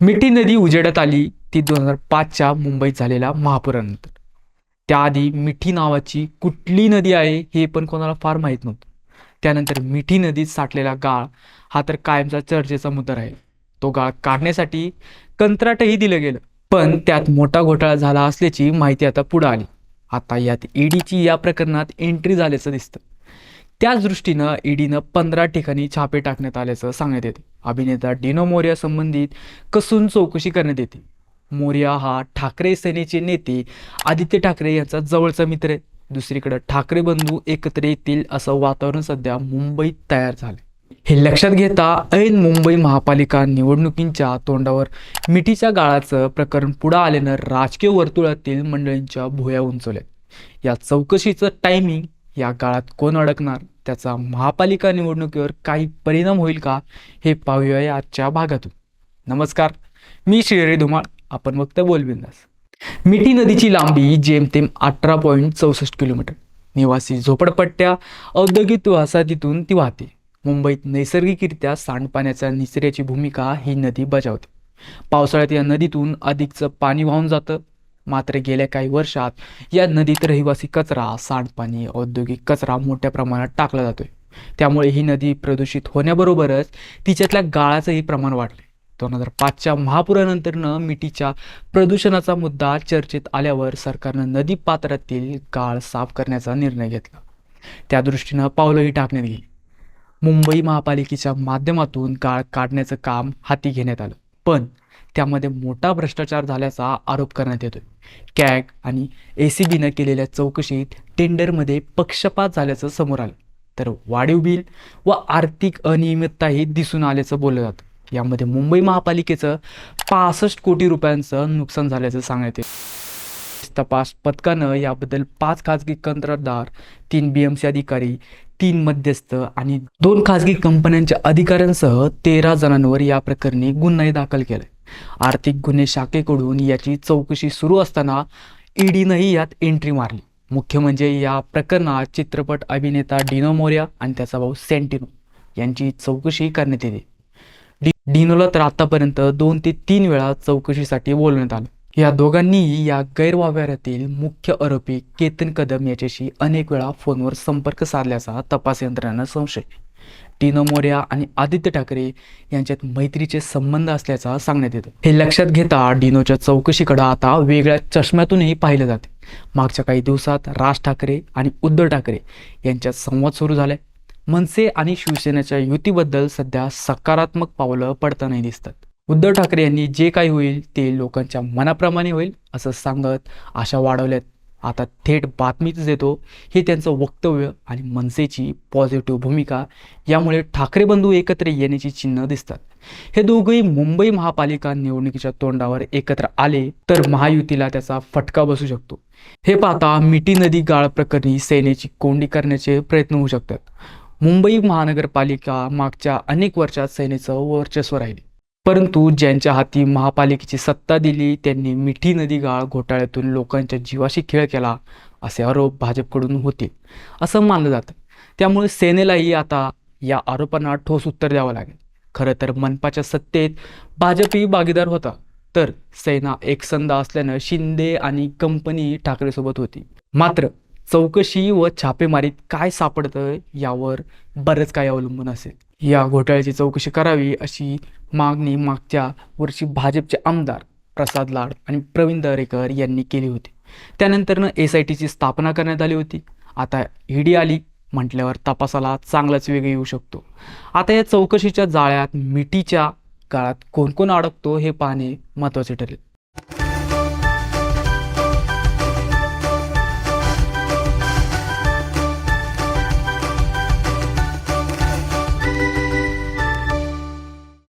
मिठी नदी उजेडात आली. ती दोन हजार पाचच्या मुंबईत झालेल्या महापुरानंतर. त्याआधी मिठी नावाची कुठली नदी आहे हे पण कोणाला फार माहीत नव्हतं. त्यानंतर मिठी नदीत साठलेला गाळ हा तर कायमचा चर्चेचा मुद्दा राहील. तो गाळ काढण्यासाठी कंत्राटही दिलं गेलं. पण त्यात मोठा घोटाळा झाला असल्याची माहिती आता पुढं आली. आता यात ईडीची या प्रकरणात एंट्री झाल्याचं दिसतं. त्याच दृष्टीनं ईडीनं पंधरा ठिकाणी छापे टाकण्यात आल्याचं सांगण्यात येते. अभिनेता डिनो मोर्या संबंधित कसून चौकशी करण्यात येते. मोर्या हा ठाकरे सेनेचे नेते आदित्य ठाकरे यांचा जवळचा मित्र आहे. दुसरीकडे ठाकरे बंधू एकत्र येतील असं वातावरण सध्या मुंबईत तयार झाले हे लक्षात घेता ऐन मुंबई महापालिका निवडणुकींच्या तोंडावर मिठीच्या गाळाचं प्रकरण पुढं आल्यानं राजकीय वर्तुळातील मंडळींच्या भुया उंचवल्या या चौकशीचं टायमिंग या काळात कोण अडकणार? त्याचा महापालिका निवडणुकीवर काही परिणाम होईल का हे पाहूया या आजच्या भागातून. नमस्कार मी श्रीरे धुमाळ आपण फक्त बोलबिंदास मिठी नदीची लांबी जेमतेम अठरा पॉईंट चौसष्ट किलोमीटर. निवासी झोपडपट्ट्या औद्योगिक वसाहतीतून ती वाहते. मुंबईत नैसर्गिकरित्या सांडपाण्याच्या निचऱ्याची भूमिका ही नदी बजावते. पावसाळ्यात या नदीतून अधिकचं पाणी वाहून जातं. मात्र गेल्या काही वर्षात या नदीत रहिवासी कचरा सांडपाणी औद्योगिक कचरा मोठ्या प्रमाणात टाकला जातोय. त्यामुळे ही नदी प्रदूषित होण्याबरोबरच तिच्यातल्या गाळाचंही प्रमाण वाढले दोन हजार पाचच्या महापुरानंतरनं मिठीच्या प्रदूषणाचा मुद्दा चर्चेत आल्यावर सरकारनं नदी पात्रातील गाळ साफ करण्याचा निर्णय घेतला. त्या दृष्टीनं पावलंही टाकण्यात गेली. मुंबई महापालिकेच्या माध्यमातून गाळ काढण्याचं काम हाती घेण्यात आलं. पण त्यामध्ये मोठा भ्रष्टाचार झाल्याचा आरोप करण्यात येतोय. कॅग आणि ए सी बीनं केलेल्या चौकशीत टेंडरमध्ये पक्षपात झाल्याचं समोर आलं. तर वाढीव बिल व आर्थिक अनियमितताही दिसून आल्याचं बोललं जातं. यामध्ये मुंबई महापालिकेचं पासष्ट कोटी रुपयांचं नुकसान झाल्याचं सांगण्यात येतं. तपास पथकानं याबद्दल पाच खाजगी कंत्राटदार तीन बी एम सी अधिकारी तीन मध्यस्थ आणि दोन खाजगी कंपन्यांच्या अधिकाऱ्यांसह तेरा जणांवर या प्रकरणी गुन्हाही दाखल केलाय आर्थिक गुन्हे शाखेकडून याची चौकशी सुरू असताना ईडीनंही यात एंट्री मारली. मुख्य म्हणजे या प्रकरणात चित्रपट अभिनेता डिनो मोर्या आणि त्याचा भाऊ सेंटिनो यांची चौकशी करण्यात येते. डी डिनोला तर आतापर्यंत दोन ते तीन वेळा चौकशीसाठी बोलवण्यात आलं. या दोघांनीही या गैरव्यवहारातील मुख्य आरोपी केतन कदम याच्याशी अनेक वेळा फोनवर संपर्क साधल्याचा तपास यंत्रणांना संशय. टीनो मोर्या आणि आदित्य ठाकरे यांच्यात मैत्रीचे संबंध असल्याचा सांगण्यात येतं. हे लक्षात घेता डिनोच्या चौकशीकडे आता वेगळ्या चष्म्यातूनही पाहिलं जाते. मागच्या काही दिवसात राज ठाकरे आणि उद्धव ठाकरे यांच्यात संवाद सुरू झालाय. मनसे आणि शिवसेनेच्या युतीबद्दल सध्या सकारात्मक पावलं पडतानाही दिसतात. उद्धव ठाकरे यांनी जे काही होईल ते लोकांच्या मनाप्रमाणे होईल असं सांगत आशा वाढवल्यात. आता थेट बातमीच देतो हे त्यांचं वक्तव्य आणि मनसेची पॉझिटिव्ह भूमिका यामुळे ठाकरे बंधू एकत्र येण्याची चिन्ह दिसतात. हे दोघंही मुंबई महापालिका निवडणुकीच्या तोंडावर एकत्र आले तर महायुतीला त्याचा फटका बसू शकतो. हे पाहता मिठी नदी गाळ प्रकरणी सेनेची कोंडी करण्याचे प्रयत्न होऊ शकतात. मुंबई महानगरपालिका मागच्या अनेक वर्षात सेनेचं वर्चस्व राहिले. परंतु ज्यांच्या हाती महापालिकेची सत्ता दिली त्यांनी मिठी नदी गाळ घोटाळ्यातून लोकांच्या जीवाशी खेळ केला असे आरोप भाजपकडून होते असं मानलं जातं. त्यामुळे सेनेलाही आता या आरोपांना ठोस उत्तर द्यावं लागेल. खरं तर मनपाच्या सत्तेत भाजपही भागीदार होता तर सेना एकसंध असल्यानं शिंदे आणि कंपनी ठाकरेसोबत होती. मात्र चौकशी व छापेमारीत काय सापडतं यावर बरंच काही अवलंबून असेल. या घोटाळ्याची चौकशी करावी अशी मागणी मागच्या वर्षी भाजपचे आमदार प्रसाद लाड आणि प्रवीण दरेकर यांनी केली होती. त्यानंतरनं एस आय टीची स्थापना करण्यात आली होती. आता ईडी आली म्हटल्यावर तपासाला चांगलाच वेग येऊ शकतो. आता या चौकशीच्या जाळ्यात मिठीच्या काळात कोण कोण अडकतो हे पाहणे महत्त्वाचे ठरेल.